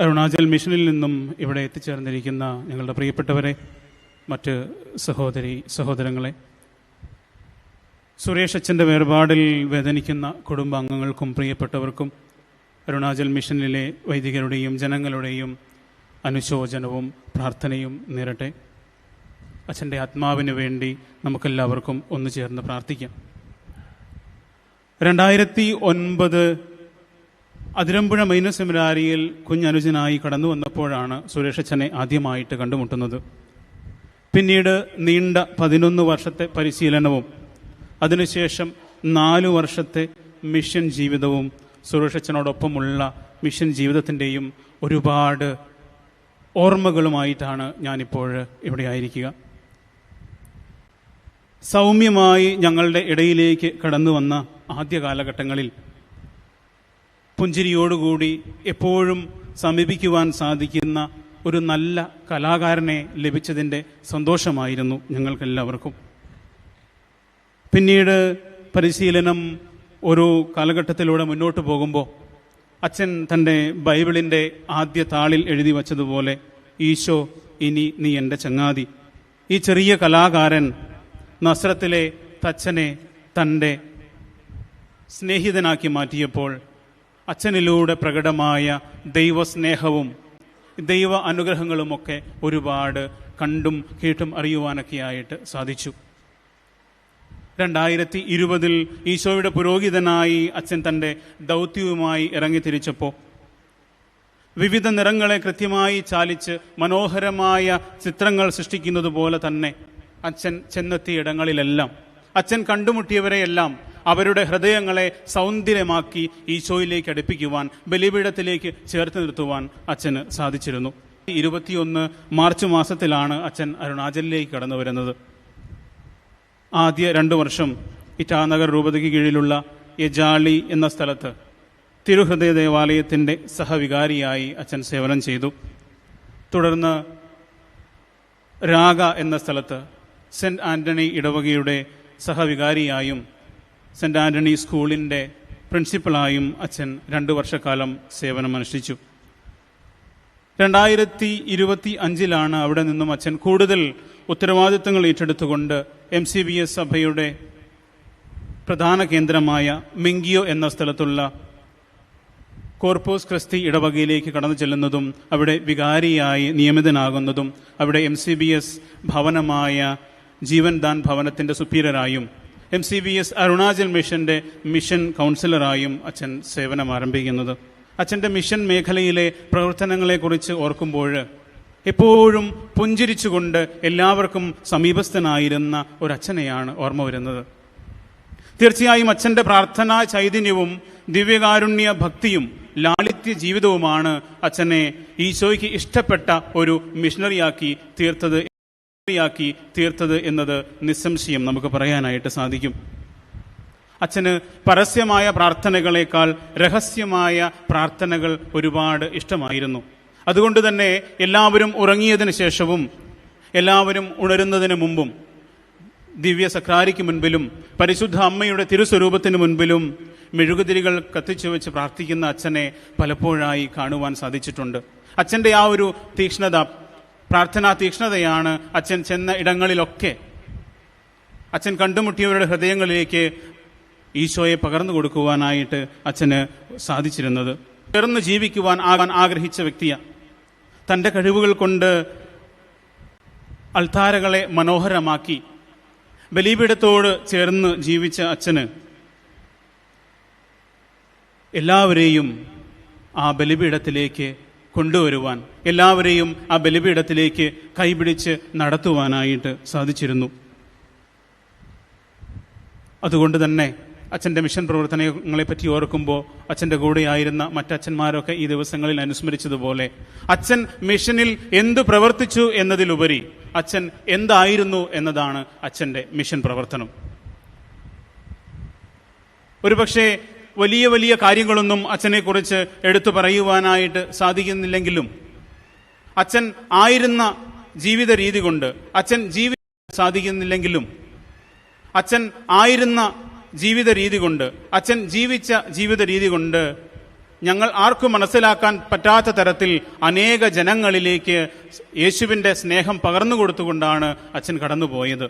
അരുണാചൽ മിഷനിൽ നിന്നും ഇവിടെ എത്തിച്ചേർന്നിരിക്കുന്ന ഞങ്ങളുടെ പ്രിയപ്പെട്ടവരെ മറ്റ് സഹോദരി സഹോദരങ്ങളെ സുരേഷ് അച്ഛന്റെ വേർപാടിൽ വേദനിക്കുന്ന കുടുംബാംഗങ്ങൾക്കും പ്രിയപ്പെട്ടവർക്കും അരുണാചൽ മിഷനിലെ വൈദികരുടെയും ജനങ്ങളുടെയും അനുശോചനവും പ്രാർത്ഥനയും നേരട്ടെ. അച്ഛന്റെ ആത്മാവിന് വേണ്ടി നമുക്കെല്ലാവർക്കും ഒന്നു ചേർന്ന് പ്രാർത്ഥിക്കാം. രണ്ടായിരത്തി ഒൻപത് അതിരമ്പുഴ മൈന സെമിനാരിയിൽ കുഞ്ഞനുജനായി കടന്നു വന്നപ്പോഴാണ് സുരേഷച്ചനെ ആദ്യമായിട്ട് കണ്ടുമുട്ടുന്നത്. പിന്നീട് നീണ്ട പതിനൊന്ന് വർഷത്തെ പരിശീലനവും അതിനുശേഷം നാലു വർഷത്തെ മിഷൻ ജീവിതവും സുരേഷച്ചനോടൊപ്പമുള്ള മിഷൻ ജീവിതത്തിന്റെയും ഒരുപാട് ഓർമ്മകളുമായിട്ടാണ് ഞാനിപ്പോൾ ഇവിടെ ആയിരിക്കുക. സൗമ്യമായി ഞങ്ങളുടെ ഇടയിലേക്ക് കടന്നു വന്ന ആദ്യ കാലഘട്ടങ്ങളിൽ പുഞ്ചിരിയോടുകൂടി എപ്പോഴും സമീപിക്കുവാൻ സാധിക്കുന്ന ഒരു നല്ല കലാകാരനെ ലഭിച്ചതിന്റെ സന്തോഷമായിരുന്നു ഞങ്ങൾക്കെല്ലാവർക്കും. പിന്നീട് പരിശീലനം ഒരു കാലഘട്ടത്തിലൂടെ മുന്നോട്ട് പോകുമ്പോൾ അച്ഛൻ തന്റെ ബൈബിളിന്റെ ആദ്യ താളിൽ എഴുതി വച്ചതുപോലെ ഈശോ ഇനി നീ എന്റെ ചങ്ങാതി. ഈ ചെറിയ കലാകാരൻ നസ്രത്തിലെ തച്ചനെ തന്റെ സ്നേഹിതനാക്കി മാറ്റിയപ്പോൾ അച്ഛനിലൂടെ പ്രകടമായ ദൈവസ്നേഹവും ദൈവ അനുഗ്രഹങ്ങളുമൊക്കെ ഒരുപാട് കണ്ടും കേട്ടും അറിയുവാനൊക്കെയായിട്ട് സാധിച്ചു. രണ്ടായിരത്തി ഇരുപതിൽ ഈശോയുടെ പുരോഹിതനായി അച്ഛൻ തന്റെ ദൗത്യവുമായി ഇറങ്ങിത്തിരിച്ചപ്പോൾ വിവിധ നിറങ്ങളെ കൃത്യമായി ചാലിച്ച് മനോഹരമായ ചിത്രങ്ങൾ സൃഷ്ടിക്കുന്നത് പോലെ തന്നെ അച്ഛൻ ചെന്നെത്തിയ ഇടങ്ങളിലെല്ലാം അച്ഛൻ കണ്ടുമുട്ടിയവരെയെല്ലാം അവരുടെ ഹൃദയങ്ങളെ സൗന്ദര്യമാക്കി ഈശോയിലേക്ക് അടുപ്പിക്കുവാൻ ബലിപീഠത്തിലേക്ക് ചേർത്ത് നിർത്തുവാൻ അച്ഛന് സാധിച്ചിരുന്നു. ഇരുപത്തിയൊന്ന് മാർച്ച് മാസത്തിലാണ് അച്ഛൻ അരുണാചലിലേക്ക് കടന്നു വരുന്നത്. ആദ്യ രണ്ടു വർഷം ഇറ്റാനഗർ രൂപതയ്ക്ക് കീഴിലുള്ള യജാളി എന്ന സ്ഥലത്ത് തിരുഹൃദയ ദേവാലയത്തിന്റെ സഹവികാരിയായി അച്ഛൻ സേവനം ചെയ്തു. തുടർന്ന് രാഗ എന്ന സ്ഥലത്ത് സെന്റ് ആന്റണി ഇടവകയുടെ സഹവികാരിയായും സെന്റ് ആന്റണി സ്കൂളിന്റെ പ്രിൻസിപ്പളായും അച്ഛൻ രണ്ടു വർഷക്കാലം സേവനമനുഷ്ഠിച്ചു. രണ്ടായിരത്തി ഇരുപത്തി അഞ്ചിലാണ് അവിടെ നിന്നും അച്ഛൻ കൂടുതൽ ഉത്തരവാദിത്തങ്ങൾ ഏറ്റെടുത്തുകൊണ്ട് എം സി ബി എസ് സഭയുടെ പ്രധാന കേന്ദ്രമായ മിങ്കിയോ എന്ന സ്ഥലത്തുള്ള കോർപ്പോസ് ക്രിസ്തി ഇടവകയിലേക്ക് കടന്നു ചെല്ലുന്നതും അവിടെ വികാരിയായി നിയമിതനാകുന്നതും അവിടെ എം സി ബി എസ് ഭവനമായ ജീവൻദാൻ ഭവനത്തിന്റെ സുപ്പീരിയറായും M C B S Arunachal മിഷന്റെ മിഷൻ കൗൺസിലറായും അച്ഛൻ സേവനം ആരംഭിക്കുന്നത്. അച്ഛന്റെ മിഷൻ മേഖലയിലെ പ്രവർത്തനങ്ങളെക്കുറിച്ച് ഓർക്കുമ്പോൾ എപ്പോഴും പുഞ്ചിരിച്ചുകൊണ്ട് എല്ലാവർക്കും സമീപസ്ഥനായിരുന്ന ഒരു അച്ഛനെയാണ് ഓർമ്മ വരുന്നത്. തീർച്ചയായും അച്ഛന്റെ പ്രാർത്ഥനാ ചൈതന്യവും ദിവ്യകാരുണ്യ ഭക്തിയും ലാളിത്യ ജീവിതവുമാണ് അച്ഛനെ ഈശോയ്ക്ക് ഇഷ്ടപ്പെട്ട ഒരു മിഷണറിയാക്കി തീർത്തത് യാക്കി തീർത്തത് എന്നത് നിസ്സംശയം നമുക്ക് പറയാനായിട്ട് സാധിക്കും. അച്ഛന് പരസ്യമായ പ്രാർത്ഥനകളേക്കാൾ രഹസ്യമായ പ്രാർത്ഥനകൾ ഒരുപാട് ഇഷ്ടമായിരുന്നു. അതുകൊണ്ട് തന്നെ എല്ലാവരും ഉറങ്ങിയതിന് ശേഷവും എല്ലാവരും ഉണരുന്നതിന് മുമ്പും ദിവ്യ സക്രാരിക്ക് മുൻപിലും പരിശുദ്ധ അമ്മയുടെ തിരുസ്വരൂപത്തിന് മുൻപിലും മെഴുകുതിരികൾ കത്തിച്ചു വെച്ച് പ്രാർത്ഥിക്കുന്ന അച്ഛനെ പലപ്പോഴായി കാണുവാൻ സാധിച്ചിട്ടുണ്ട്. അച്ഛന്റെ ആ ഒരു തീക്ഷ്ണത പ്രാർത്ഥനാ തീക്ഷ്ണതയാണ് അച്ഛൻ ചെന്ന ഇടങ്ങളിലൊക്കെ. അച്ഛൻ കണ്ടുമുട്ടിയവരുടെ ഹൃദയങ്ങളിലേക്ക് ഈശോയെ പകർന്നു കൊടുക്കുവാനായിട്ട് അച്ഛന് സാധിച്ചിരുന്നത്. ചേർന്ന് ജീവിക്കുവാൻ ആകാൻ ആഗ്രഹിച്ച വ്യക്തിയാണ് തന്റെ കഴിവുകൾ കൊണ്ട് അൾത്താരകളെ മനോഹരമാക്കി. ബലിപീഠത്തോട് ചേർന്ന് ജീവിച്ച അച്ഛന് എല്ലാവരെയും ആ ബലിപീഠത്തിലേക്ക് കൊണ്ടുവരുവാൻ എല്ലാവരെയും ആ ബലിപീഠത്തിലേക്ക് കൈപിടിച്ച് നടത്തുവാനായിട്ട് സാധിച്ചിരുന്നു. അതുകൊണ്ട് തന്നെ അച്ഛന്റെ മിഷൻ പ്രവർത്തനങ്ങളെപ്പറ്റി ഓർക്കുമ്പോൾ അച്ഛന്റെ കൂടെയായിരുന്ന മറ്റച്ഛന്മാരൊക്കെ ഈ ദിവസങ്ങളിൽ അനുസ്മരിച്ചതുപോലെ അച്ഛൻ മിഷനിൽ എന്തു പ്രവർത്തിച്ചു എന്നതിലുപരി അച്ഛൻ എന്തായിരുന്നു എന്നതാണ് അച്ഛന്റെ മിഷൻ പ്രവർത്തനം. ഒരുപക്ഷെ വലിയ വലിയ കാര്യങ്ങളൊന്നും അച്ഛനെക്കുറിച്ച് എടുത്തു പറയുവാനായിട്ട് സാധിക്കുന്നില്ലെങ്കിലും അച്ഛൻ ആയിരുന്ന ജീവിത രീതി കൊണ്ട് അച്ഛൻ ജീവി സാധിക്കുന്നില്ലെങ്കിലും അച്ഛൻ ആയിരുന്ന ജീവിത രീതി കൊണ്ട് അച്ഛൻ ജീവിച്ച ജീവിത രീതി കൊണ്ട് ഞങ്ങൾ ആർക്കും മനസ്സിലാക്കാൻ പറ്റാത്ത തരത്തിൽ അനേക ജനങ്ങളിലേക്ക് യേശുവിന്റെ സ്നേഹം പകർന്നു കൊടുത്തുകൊണ്ടാണ് അച്ഛൻ കടന്നുപോയത്.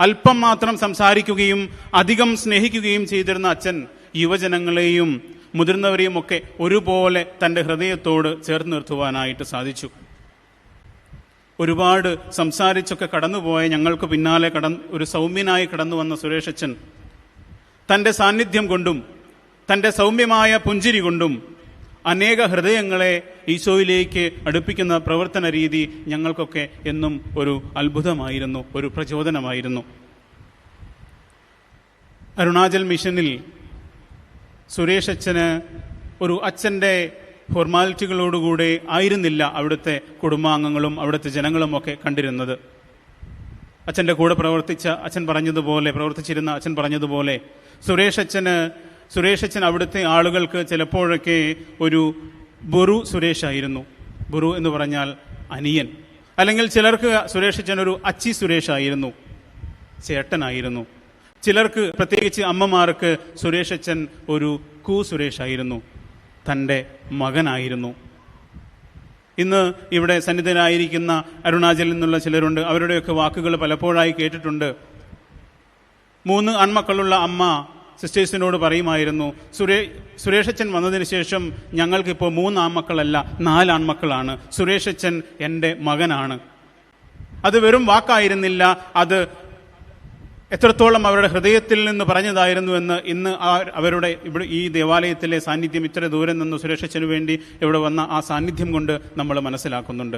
അല്പം മാത്രം സംസാരിക്കുകയും അധികം സ്നേഹിക്കുകയും ചെയ്തിരുന്ന അച്ഛൻ യുവജനങ്ങളെയും മുതിർന്നവരെയും ഒക്കെ ഒരുപോലെ തന്റെ ഹൃദയത്തോട് ചേർത്ത് നിർത്തുവാനായിട്ട് സാധിച്ചു. ഒരുപാട് സംസാരിച്ചൊക്കെ കടന്നുപോയ ഞങ്ങൾക്ക് പിന്നാലെ കടന്ന് ഒരു സൗമ്യനായി കടന്നു വന്ന സുരേഷ് അച്ഛൻ തന്റെ സാന്നിധ്യം കൊണ്ടും തന്റെ സൗമ്യമായ പുഞ്ചിരി കൊണ്ടും അനേക ഹൃദയങ്ങളെ ഈശോയിലേക്ക് അടുപ്പിക്കുന്ന പ്രവർത്തന രീതി ഞങ്ങൾക്കൊക്കെ എന്നും ഒരു അത്ഭുതമായിരുന്നു ഒരു പ്രചോദനമായിരുന്നു. അരുണാചൽ മിഷനിൽ സുരേഷ് അച്ഛന് ഒരു അച്ഛന്റെ ഫോർമാലിറ്റികളോടുകൂടെ ആയിരുന്നില്ല അവിടുത്തെ കുടുംബാംഗങ്ങളും അവിടുത്തെ ജനങ്ങളും ഒക്കെ കണ്ടിരുന്നത്. അച്ഛന്റെ കൂടെ പ്രവർത്തിച്ച അച്ഛൻ പറഞ്ഞതുപോലെ പ്രവർത്തിച്ചിരുന്ന അച്ഛൻ പറഞ്ഞതുപോലെ സുരേഷ് അച്ഛന് സുരേഷ് അച്ഛൻ അവിടുത്തെ ആളുകൾക്ക് ചിലപ്പോഴൊക്കെ ഒരു ബുറു സുരേഷ് ആയിരുന്നു ബുറു എന്ന് പറഞ്ഞാൽ അനിയൻ. അല്ലെങ്കിൽ ചിലർക്ക് സുരേഷ് അച്ഛൻ ഒരു അച്ചി സുരേഷ് ആയിരുന്നു ചേട്ടനായിരുന്നു. ചിലർക്ക് പ്രത്യേകിച്ച് അമ്മമാർക്ക് സുരേഷ് അച്ഛൻ ഒരു കൂ സുരേഷ് ആയിരുന്നു തന്റെ മകനായിരുന്നു. ഇന്ന് ഇവിടെ സന്നിധനായിരിക്കുന്ന അരുണാചലിൽ നിന്നുള്ള ചിലരുണ്ട്. അവരുടെയൊക്കെ വാക്കുകൾ പലപ്പോഴായി കേട്ടിട്ടുണ്ട്. മൂന്ന് ആൺമക്കളുള്ള അമ്മ സിസ്റ്റേഴ്സിനോട് പറയുമായിരുന്നു സുരേ സുരേഷച്ചൻ വന്നതിന് ശേഷം ഞങ്ങൾക്കിപ്പോൾ മൂന്ന് ആൺമക്കളല്ല നാല് ആൺമക്കളാണ് സുരേഷച്ചൻ എന്റെ മകനാണ്. അത് വെറും വാക്കായിരുന്നില്ല. അത് എത്രത്തോളം അവരുടെ ഹൃദയത്തിൽ നിന്ന് പറഞ്ഞതായിരുന്നു എന്ന് ഇന്ന് ആ അവരുടെ ഇവിടെ ഈ ദേവാലയത്തിലെ സാന്നിധ്യം ഇത്ര ദൂരം നിന്ന് സുരക്ഷയ്ക്ക് വേണ്ടി ഇവിടെ വന്ന ആ സാന്നിധ്യം കൊണ്ട് നമ്മൾ മനസ്സിലാക്കുന്നുണ്ട്.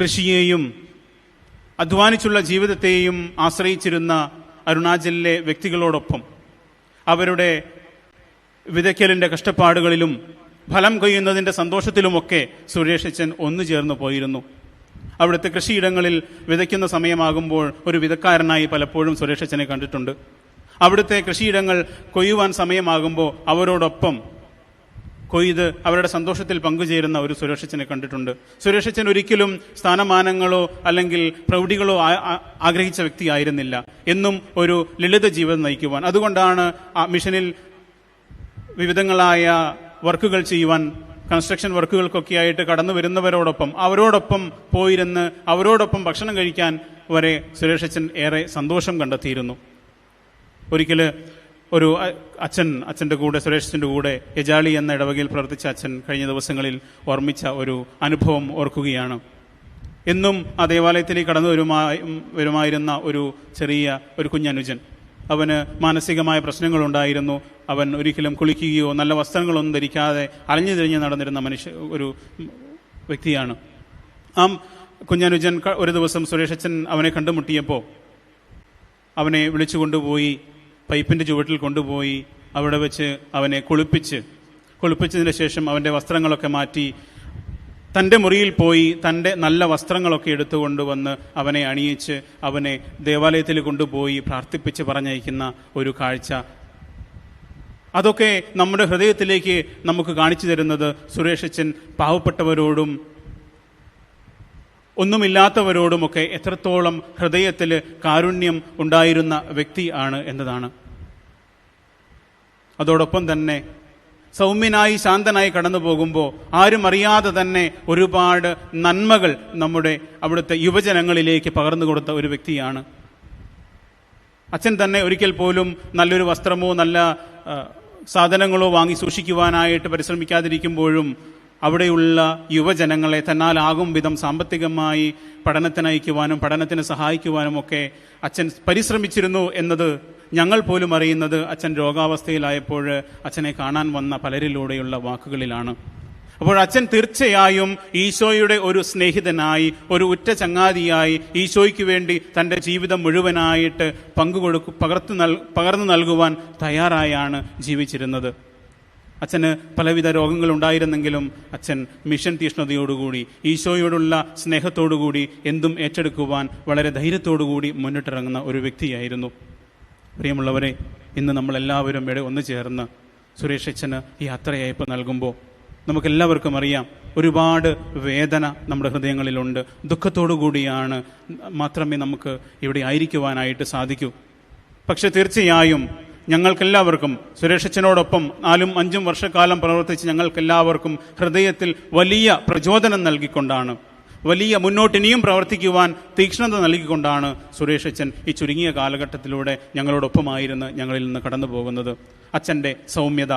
കൃഷിയെയും അധ്വാനിച്ചുള്ള ജീവിതത്തെയും ആശ്രയിച്ചിരുന്ന അരുണാചലിലെ വ്യക്തികളോടൊപ്പം അവരുടെ വിതയ്ക്കലിന്റെ കഷ്ടപ്പാടുകളിലും ഫലം കൊയ്യുന്നതിന്റെ സന്തോഷത്തിലുമൊക്കെ സുരേഷച്ചൻ ഒന്നു ചേർന്ന് പോയിരുന്നു. അവിടുത്തെ കൃഷിയിടങ്ങളിൽ വിതയ്ക്കുന്ന സമയമാകുമ്പോൾ ഒരു വിതക്കാരനായി പലപ്പോഴും സുരേഷച്ചനെ കണ്ടിട്ടുണ്ട്. അവിടുത്തെ കൃഷിയിടങ്ങൾ കൊയ്യുവാൻ സമയമാകുമ്പോൾ അവരോടൊപ്പം കൊയ്ത് അവരുടെ സന്തോഷത്തിൽ പങ്കുചേരുന്ന ഒരു സുരക്ഷിച്ചനെ കണ്ടിട്ടുണ്ട്. സുരക്ഷിച്ചൻ ഒരിക്കലും സ്ഥാനമാനങ്ങളോ അല്ലെങ്കിൽ പ്രൗഢികളോ ആഗ്രഹിച്ച വ്യക്തിയായിരുന്നില്ല എന്നും ഒരു ലളിത ജീവിതം നയിക്കുവാൻ. അതുകൊണ്ടാണ് ആ മിഷനിൽ വിവിധങ്ങളായ വർക്കുകൾ ചെയ്യുവാൻ കൺസ്ട്രക്ഷൻ വർക്കുകൾക്കൊക്കെ ആയിട്ട് കടന്നു വരുന്നവരോടൊപ്പം അവരോടൊപ്പം പോയിരുന്ന് അവരോടൊപ്പം ഭക്ഷണം കഴിക്കാൻ വരെ സുരേഷച്ചൻ ഏറെ സന്തോഷം കണ്ടെത്തിയിരുന്നു. ഒരിക്കൽ ഒരു അച്ഛൻ അച്ഛന്റെ കൂടെ സുരേഷിന്റെ കൂടെ യജാളി എന്ന ഇടവകയിൽ പ്രവർത്തിച്ച അച്ഛൻ കഴിഞ്ഞ ദിവസങ്ങളിൽ ഓർമ്മിച്ച ഒരു അനുഭവം ഓർക്കുകയാണ്. എന്നും ആ ദേവാലയത്തിലേക്ക് കടന്നു വരുമായി വരുമായിരുന്ന ഒരു ചെറിയ ഒരു കുഞ്ഞനുജൻ. അവന് മാനസികമായ പ്രശ്നങ്ങളുണ്ടായിരുന്നു. അവൻ ഒരിക്കലും കുളിക്കുകയോ നല്ല വസ്ത്രങ്ങളൊന്നും ധരിക്കാതെ അലഞ്ഞു തിരിഞ്ഞ് നടന്നിരുന്ന മനുഷ്യ ഒരു വ്യക്തിയാണ്. ആ കുഞ്ഞനുജൻ ഒരു ദിവസം സുരേഷച്ചൻ അവനെ കണ്ടുമുട്ടിയപ്പോൾ അവനെ വിളിച്ചു കൊണ്ടുപോയി പൈപ്പിന്റെ ചുവട്ടിൽ കൊണ്ടുപോയി അവിടെ വെച്ച് അവനെ കുളിപ്പിച്ച് കുളിപ്പിച്ചതിന് ശേഷം അവന്റെ വസ്ത്രങ്ങളൊക്കെ മാറ്റി തന്റെ മുറിയിൽ പോയി തന്റെ നല്ല വസ്ത്രങ്ങളൊക്കെ എടുത്തുകൊണ്ട് വന്ന് അവനെ അണിയിച്ച് അവനെ ദേവാലയത്തിൽ കൊണ്ടുപോയി പ്രാർത്ഥിപ്പിച്ച് പറഞ്ഞയക്കുന്ന ഒരു കാഴ്ച. അതൊക്കെ നമ്മുടെ ഹൃദയത്തിലേക്ക് നമുക്ക് കാണിച്ചു തരുന്നത് സുരേഷച്ചൻ പാവപ്പെട്ടവരോടും ഒന്നുമില്ലാത്തവരോടുമൊക്കെ എത്രത്തോളം ഹൃദയത്തിൽ കാരുണ്യം ഉണ്ടായിരുന്ന വ്യക്തി ആണ് എന്നതാണ്. അതോടൊപ്പം തന്നെ സൗമ്യനായി ശാന്തനായി കടന്നു പോകുമ്പോൾ ആരും അറിയാതെ തന്നെ ഒരുപാട് നന്മകൾ നമ്മുടെ അവിടുത്തെ യുവജനങ്ങളിലേക്ക് പകർന്നു കൊടുത്ത ഒരു വ്യക്തിയാണ്. അച്ഛൻ തന്നെ ഒരിക്കൽ പോലും നല്ലൊരു വസ്ത്രമോ നല്ല സാധനങ്ങളോ വാങ്ങി സൂക്ഷിക്കുവാനായിട്ട് പരിശ്രമിക്കാതിരിക്കുമ്പോഴും അവിടെയുള്ള യുവജനങ്ങളെ തന്നാലാകും വിധം സാമ്പത്തികമായി പഠനത്തിനയക്കുവാനും പഠനത്തിന് സഹായിക്കുവാനും ഒക്കെ അച്ഛൻ പരിശ്രമിച്ചിരുന്നു എന്നത് ഞങ്ങൾ പോലും അറിയുന്നത് അച്ഛൻ രോഗാവസ്ഥയിലായപ്പോൾ അച്ഛനെ കാണാൻ വന്ന പലരിലൂടെയുള്ള വാക്കുകളിലാണ്. അപ്പോൾ അച്ഛൻ തീർച്ചയായും ഈശോയുടെ ഒരു സ്നേഹിതനായി ഒരു ഉറ്റ ചങ്ങാതിയായി ഈശോയ്ക്ക് വേണ്ടി തന്റെ ജീവിതം മുഴുവനായിട്ട് പങ്കുകൊടുക്കു പകർത്തു നൽ പകർന്നു നൽകുവാൻ തയ്യാറായാണ് ജീവിച്ചിരുന്നത്. അച്ഛന് പലവിധ രോഗങ്ങൾ ഉണ്ടായിരുന്നെങ്കിലും അച്ഛൻ മിഷൻ തീഷ്ണതയോടുകൂടി ഈശോയോടുള്ള സ്നേഹത്തോടുകൂടി എന്തും ഏറ്റെടുക്കുവാൻ വളരെ ധൈര്യത്തോടുകൂടി മുന്നിട്ടിറങ്ങുന്ന ഒരു വ്യക്തിയായിരുന്നു. പ്രിയമുള്ളവരെ ഇന്ന് നമ്മളെല്ലാവരും ഇവിടെ ഒന്ന് ചേർന്ന് സുരേഷ് അച്ഛന് ഈ യാത്രയയപ്പ് നൽകുമ്പോൾ നമുക്കെല്ലാവർക്കും അറിയാം ഒരുപാട് വേദന നമ്മുടെ ഹൃദയങ്ങളിലുണ്ട്. ദുഃഖത്തോടു കൂടിയാണ് മാത്രമേ നമുക്ക് ഇവിടെ ആയിരിക്കുവാനായിട്ട് സാധിക്കൂ. പക്ഷെ തീർച്ചയായും ഞങ്ങൾക്കെല്ലാവർക്കും സുരേഷച്ചനോടൊപ്പം നാലും അഞ്ചും വർഷക്കാലം പ്രവർത്തിച്ച് ഞങ്ങൾക്കെല്ലാവർക്കും ഹൃദയത്തിൽ വലിയ പ്രചോദനം നൽകിക്കൊണ്ടാണ് വലിയ മുന്നോട്ട് ഇനിയും പ്രവർത്തിക്കുവാൻ തീക്ഷ്ണത നൽകിക്കൊണ്ടാണ് സുരേഷ് അച്ഛൻ ഈ ചുരുങ്ങിയ കാലഘട്ടത്തിലൂടെ ഞങ്ങളോടൊപ്പമായിരുന്ന് ഞങ്ങളിൽ നിന്ന് കടന്നു പോകുന്നത് അച്ഛന്റെ സൗമ്യത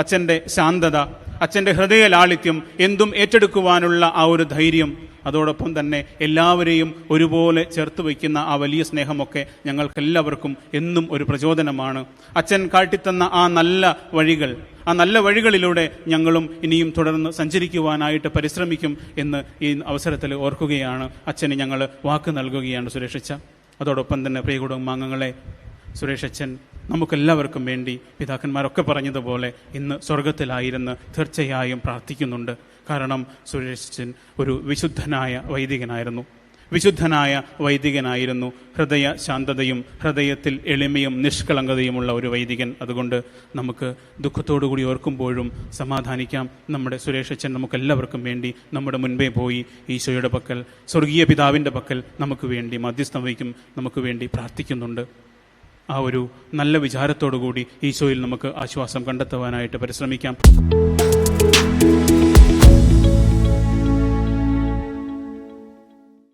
അച്ഛന്റെ ശാന്തത അച്ഛന്റെ ഹൃദയ ലാളിത്യം എന്തും ഏറ്റെടുക്കുവാനുള്ള ആ ഒരു ധൈര്യം. അതോടൊപ്പം തന്നെ എല്ലാവരെയും ഒരുപോലെ ചേർത്ത് വയ്ക്കുന്ന ആ വലിയ സ്നേഹമൊക്കെ ഞങ്ങൾക്കെല്ലാവർക്കും എന്നും ഒരു പ്രചോദനമാണ്. അച്ഛൻ കാട്ടിത്തന്ന ആ നല്ല വഴികൾ ആ നല്ല വഴികളിലൂടെ ഞങ്ങളും ഇനിയും തുടർന്ന് സഞ്ചരിക്കുവാനായിട്ട് പരിശ്രമിക്കും എന്ന് ഈ അവസരത്തിൽ ഓർക്കുകയാണ് അച്ഛന് ഞങ്ങൾ വാക്ക് നൽകുകയാണ് സുരക്ഷിച്ച അതോടൊപ്പം തന്നെ പ്രിയ കുടുംബാംഗങ്ങളെ സുരേഷ് അച്ഛൻ നമുക്കെല്ലാവർക്കും വേണ്ടി പിതാക്കന്മാരൊക്കെ പറഞ്ഞതുപോലെ ഇന്ന് സ്വർഗത്തിലായിരുന്ന് തീർച്ചയായും പ്രാർത്ഥിക്കുന്നുണ്ട്. കാരണം സുരേഷ് അച്ഛൻ ഒരു വിശുദ്ധനായ വൈദികനായിരുന്നു. വിശുദ്ധനായ വൈദികനായിരുന്നു. ഹൃദയ ശാന്തതയും ഹൃദയത്തിൽ എളിമയും നിഷ്കളങ്കതയുമുള്ള ഒരു വൈദികൻ. അതുകൊണ്ട് നമുക്ക് ദുഃഖത്തോടുകൂടി ഓർക്കുമ്പോഴും സമാധാനിക്കാം. നമ്മുടെ സുരേഷ് അച്ഛൻ നമുക്കെല്ലാവർക്കും വേണ്ടി നമ്മുടെ മുൻപേ പോയി ഈശോയുടെ പക്കൽ സ്വർഗീയ പിതാവിന്റെ പക്കൽ നമുക്ക് വേണ്ടി മധ്യസ്ഥം വഹിക്കും നമുക്ക് വേണ്ടി പ്രാർത്ഥിക്കുന്നുണ്ട്. ആ ഒരു നല്ല വിചാരത്തോടു കൂടി ഈശോയിൽ നമുക്ക് ആശ്വാസം കണ്ടെത്തുവാനായിട്ട് പരിശ്രമിക്കാം.